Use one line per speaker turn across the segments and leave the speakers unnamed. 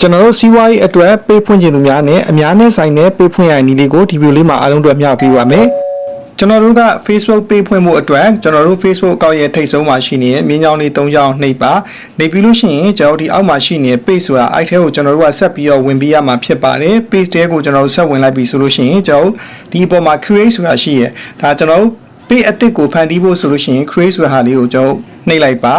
ကျွန်တော်တို့စီးပွားရေးအတွက်ပေးဖွင့်ခြင်းသူများနဲ့အများနဲ့ဆိုင်တဲ့ပေးဖွင့်ရတဲ့နည်းလေးကိုဒီဗီဒီယိုလေးမှာအားလုံးအတွက်မျှပေးပါမယ်ကျွန်တော်တို့က Facebook ပေးဖွင့်ဖို့အတွက်ကျွန်တော်တို့ Facebook အကောင့်ရဲ့ထိပ်ဆုံးမှာရှိနေတဲ့မြင်းချောင်းလေး၃ချောင်းနှိပ်ပါနှိပ်ပြီးလို့ရှိရင်ကျွန်တော်ဒီအောက်မှာရှိနေတဲ့ page ဆိုတာအဲ့ထဲကိုကျွန်တော်တို့ကဆက်ပြီးတော့ဝင်ပေးရမှာဖြစ်ပါတယ် page တဲကိုကျွန်တော်တို့ဆက်ဝင်လိုက်ပြီဆိုလို့ရှိရင်ကျွန်တော်ဒီအပေါ်မှာ create ဆိုတာရှိရဒါကျွန်တော်တို့ page အသစ်ကိုဖန်တီးဖို့ဆိုလို့ရှိရင် create ဆိုတဲ့ဟာလေးကိုကျွန်တော်နှိပ်လိုက်ပါ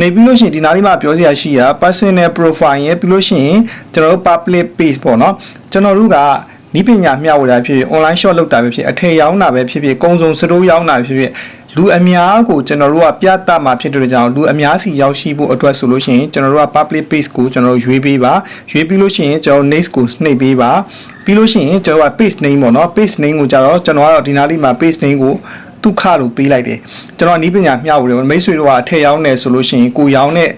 နှိပ်ပြီးလို့ရှိရင်ဒီနားလေးမှာပြောစရာရှိရ personal profile ရဲ့ပြီးလို့ရှိရင်ကျွန်တော်တို့ public page ပေါ့နော်ကျွန်တော်တို့ကဤပညာမျှဝေတာဖြစ်ဖြစ် online shop လုပ်တာပဲဖြစ်အထည်ရောင်းတာပဲဖြစ်ဖြစ်ကုံစုံစတိုးရောင်းတာပဲဖြစ်ဖြစ်လူအများကိုကျွန်တော်တို့ကပြသမှာဖြစ်တဲ့ကြောင့်လူအများစီရောက်ရှိဖို့အတွက်ဆိုလို့ရှိရင်ကျွန်တော်တို့က public page ကိုကျွန်တော်တို့ရွေးပေးပါရွေးပြီးလို့ရှိရင်ကျွန်တော် next ကိုနှိပ်ပေးပါပြီးလို့ရှိရင်ကျွန်တော်က page name ပေါ့နော် page name ကိုကြတော့ကျွန်တော်ကတော့ဒီနားလေးမှာ page name ကို ဒုက္ခလို့ပေးလိုက်တယ်ကျွန်တော်နီးပညာမျှဝေတယ်မိတ်ဆွေတို့ကအထည်ရောင်းနေဆိုလို့ရှိရင်ကိုရောင်းတဲ့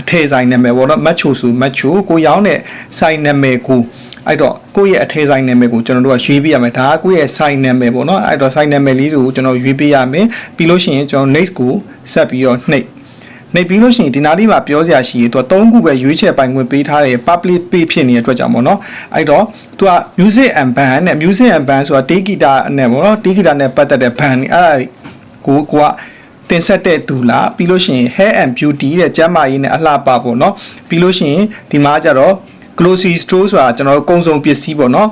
အထည်ဆိုင်နာမည်ပေါ့နော်မတ်ချိုစုမတ်ချိုကိုရောင်းတဲ့ဆိုင်နာမည်ကိုအဲ့တော့ကိုယ့်ရဲ့အထည်ဆိုင်နာမည်ကိုကျွန်တော်တို့ကရွေးပေးရမယ်ဒါကကိုယ့်ရဲ့ဆိုင်နာမည်ပေါ့နော်အဲ့တော့ဆိုင်နာမည်လေးတွေကိုကျွန်တော်ရွေးပေးရမယ်ပြီးလို့ရှိရင်ကျွန်တော် next ကိုဆက်ပြီးတော့နှိပ် နှိပ်ပြီးလို့ရှိရင်ဒီနားလေးမှာပြောစရာရှိရင်သူက၃ခုပဲရွေးချယ်ပိုင်ခွင့်ပေးထားတယ် public page ဖြစ်နေတဲ့အတွက်ကြောင့်ပေါ့နော်အဲ့တော့သူက music and band နဲ့ music and band ဆိုတာတေးဂီတာနဲ့ပေါ့နော်တေးဂီတာနဲ့ပတ်သက်တဲ့ band အဲ့ဒါကိုကိုကတင်ဆက်တဲ့သူလားပြီးလို့ရှိရင် hair and beauty တဲ့ကျမ်းမာရေးနဲ့အလှပပေါ့နော်ပြီးလို့ရှိရင်ဒီမှာကျတော့ glossy store ဆိုတာကျွန်တော်တို့ကုံစုံပစ္စည်းပေါ့နော်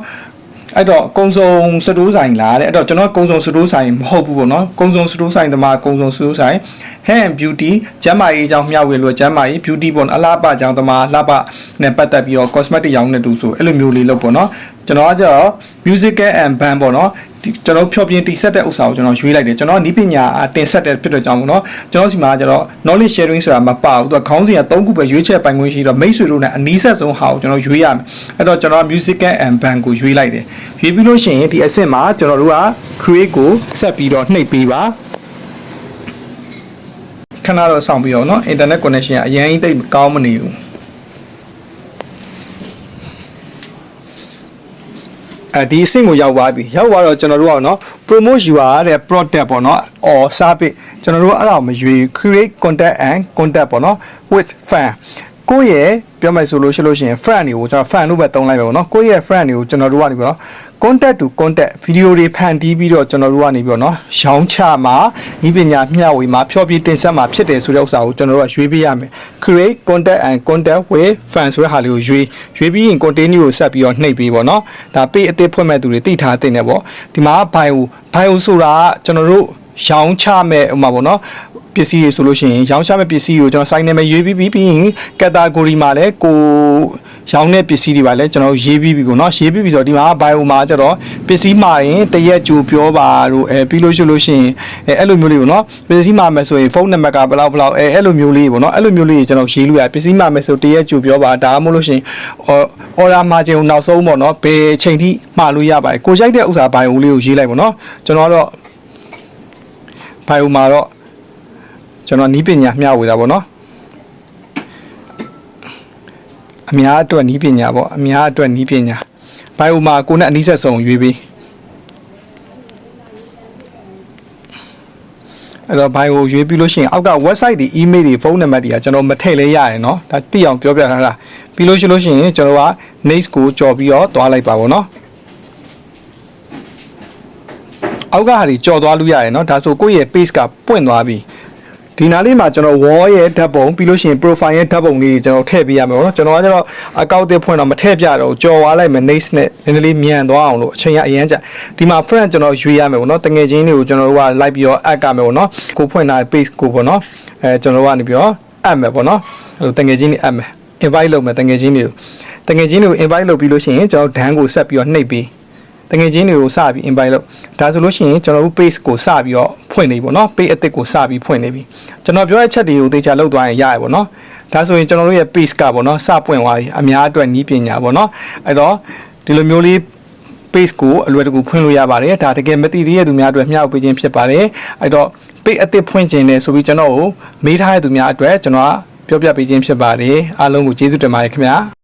အဲ့တော့ကုံစုံစတိုးဆိုင်လားတဲ့အဲ့တော့ကျွန်တော်ကုံစုံစတိုးဆိုင်မဟုတ်ဘူးပေါ့နော်ကုံစုံစတိုးဆိုင်တမကုံစုံစတိုးဆိုင် hair and beauty ကျမ်းမာရေးအကြောင်းမျှဝေလို့ကျမ်းမာရေး beauty ပေါ့နော်အလားပအကြောင်းတမလှပနဲ့ပတ်သက်ပြီးတော့ cosmetic ရောင်းနေတူဆိုအဲ့လိုမျိုးလေးလုပ်ပေါ့နော်ကျွန်တော်ကကျတော့ musical and band ပေါ့နော် ဒီကျွန်တော်ဖြောပြင်းတိဆက်တဲ့ဥစ္စာကိုကျွန်တော်ရွေးလိုက်တယ်ကျွန်တော်နီးပညာတင်ဆက်တဲ့ဖြစ်တဲ့ကြောင့်ပေါ့နော်ကျွန်တော်စီမှာကျတော့ knowledge sharing ဆိုတာမပါဘူးသူကခေါင်းစဉ်က၃ခုပဲရွေးချက်ပိုင်ခွင့်ရှိတော့မိတ်ဆွေတို့နဲ့အနီးဆက်ဆုံးဟာကိုကျွန်တော်ရွေးရမယ်အဲ့တော့ကျွန်တော် musical and band ကိုရွေးလိုက်တယ်ရွေးပြီးလို့ရှိရင်ဒီအဆင့်မှာကျွန်တော်တို့က create ကိုဆက်ပြီးတော့နှိပ်ပေးပါခဏတော့ဆောင်ပြီးတော့เนาะ internet connection ကအရင်တိတ်ကောင်းမနေဘူး အဲဒီအဆင့်ကိုရောက်သွားပြီရောက်သွားတော့ကျွန်တော်တို့ကနော် promote you are တဲ့ product ပေါ့နော် or service ကျွန်တော်တို့အဲ့ဒါကိုမရွေ create contact and contact ပေါ့နော် with fan ကိုယ့်ရဲ့ပြောမယ်ဆိုလို့ရှိလို့ရှိရင် friend တွေကိုကျွန်တော် friend လို့ပဲသုံးလိုက်ပဲပေါ့နော်ကိုယ့်ရဲ့ friend တွေကိုကျွန်တော်တို့ကနေပြီးတော့ contact to contact ဗီဒီယိုတွေဖန်တီးပြီးတော့ကျွန်တော်တို့ကနေပြီးတော့နော်ရောင်းချမှာဤပညာမျှဝေမှာဖြောပြတင်ဆက်မှာဖြစ်တယ်ဆိုတဲ့ဥစ္စာကိုကျွန်တော်တို့ကရွေးပေးရမယ် create contact and contact with fans ဆိုတဲ့ဟာလေးကိုရွေးရွေးပြီးရင် continue ကိုဆက်ပြီးတော့နှိပ်ပေးပေါ့နော်ဒါ page အသစ်ဖွင့်မဲ့သူတွေသိထားတဲ့နေပေါ့ဒီမှာ bio bio ဆိုတာကကျွန်တော်တို့ ရောင်းချမဲ့ဥမာပေါ့နော်ပစ္စည်းတွေဆိုလို့ရှိရင်ရောင်းချမဲ့ပစ္စည်းကိုကျွန်တော် site နာမည်ရွေးပြီးပြီးပြီးရင် category မှာလည်းကိုရောင်းတဲ့ပစ္စည်းတွေပါလဲကျွန်တော်ရေးပြီးပြီပေါ့နော်ရေးပြီးပြီဆိုတော့ဒီမှာ bio မှာကျတော့ပစ္စည်းမှာရင်တရက်ကြိုပြောပါတို့အဲပြီးလို့ရှိလို့ရှိရင်အဲအဲ့လိုမျိုးလေးပေါ့နော်ပစ္စည်းမှာမယ်ဆိုရင်ဖုန်းနံပါတ်ကဘယ်လောက်ဘယ်လောက်အဲအဲ့လိုမျိုးလေးပေါ့နော်အဲ့လိုမျိုးလေးကျွန်တော်ရေးလို့ရပစ္စည်းမှာမယ်ဆိုတရက်ကြိုပြောပါဒါမှမဟုတ်လို့ရှိရင် order margin ကိုနောက်ဆုံးပေါ့နော်ဘယ်ချိန်ထိမှာလို့ရပါတယ်ကိုရိုက်တဲ့ဥစ္စာ bio လေးကိုရေးလိုက်ပေါ့နော်ကျွန်တော်ကတော့ bio မှာတော့ကျွန်တော်နီးပညာမျှဝေတာပေါ့နော်အများအတွက်နီးပညာပေါ့အများအတွက်နီးပညာဘိုင်အိုမှာကိုနဲ့အနည်းဆက်ဆုံးရွေးပြီးအဲ့တော့ဘိုင်အိုရွေးပြီးလို့ရှိရင်အောက်က website တွေ email တွေဖုန်းနံပါတ်တွေကကျွန်တော်မထည့်လဲရရင်เนาะဒါသိအောင်ပြောပြထားတာပြီးလို့ရှိလို့ရှိရင်ကျွန်တော်က next ကိုကြော်ပြီးတော့တွားလိုက်ပါဗောနော် အောက်ကဟာတွေကြော်သွားလို့ရတယ်เนาะဒါဆိုကိုယ့်ရဲ့ page ကပွင့်သွားပြီဒီနားလေးမှာကျွန်တော် wall ရဲ့ဓာတ်ပုံပြီးလို့ရှိရင် profile ရဲ့ဓာတ်ပုံလေးကျွန်တော်ထည့်ပေးရမယ်ပေါ့နော်ကျွန်တော်ကကျတော့ account တစ်ဖွင့်တော့မထည့်ပြတော့ကြော်သွားလိုက်မယ် next နဲ့နည်းနည်းလေးမြန်သွားအောင်လို့အချိန်ရအရင်ကြာဒီမှာ friend ကျွန်တော်ရွေးရမယ်ပေါ့နော်တငယ်ချင်းတွေကိုကျွန်တော်တို့က like ပြီးတော့ add ကမယ်ပေါ့နော်ကိုဖွင့်ထားတဲ့ page ကိုပေါ့နော်အဲကျွန်တော်ကနေပြီးတော့ add မယ်ပေါ့နော်အဲ့လိုတငယ်ချင်းတွေ add မယ် invite လုပ်မယ်တငယ်ချင်းတွေကိုတငယ်ချင်းတွေကို invite လုပ်ပြီးလို့ရှိရင်ကျွန်တော်ဒန်းကိုဆက်ပြီးတော့နှိပ်ပြီးတ ငယ်ချင်းတွေကိုစပြီး invite လုပ်ဒါဆိုလို့ရှိရင်ကျွန်တော်တို့ page ကိုစပြီးတော့ဖွင့်နေပြီပေါ့နော် page အသစ်ကိုစပြီးဖွင့်နေပြီကျွန်တော်ပြောတဲ့ချက်တွေကိုသေချာလုပ်သွားရင်ရရပေါ့နော်ဒါဆိုရင်ကျွန်တော်တို့ရဲ့ page ကပေါ့နော်စပွင့်သွားပြီအများအတွက်နီးပညာပေါ့နော်အဲ့တော့ဒီလိုမျိုးလေး page ကိုအလွယ်တကူဖွင့်လို့ရပါတယ်ဒါတကယ်မသိသေးတဲ့သူများအတွက်မျှဝေပေးခြင်းဖြစ်ပါတယ်အဲ့တော့ page အသစ်ဖွင့်ခြင်းနဲ့ဆိုပြီးကျွန်တော်ကိုမေးထားတဲ့သူများအတွက်ကျွန်တော်ကပြောပြပေးခြင်းဖြစ်ပါတယ်အားလုံးကိုကျေးဇူးတင်ပါတယ်ခင်ဗျာ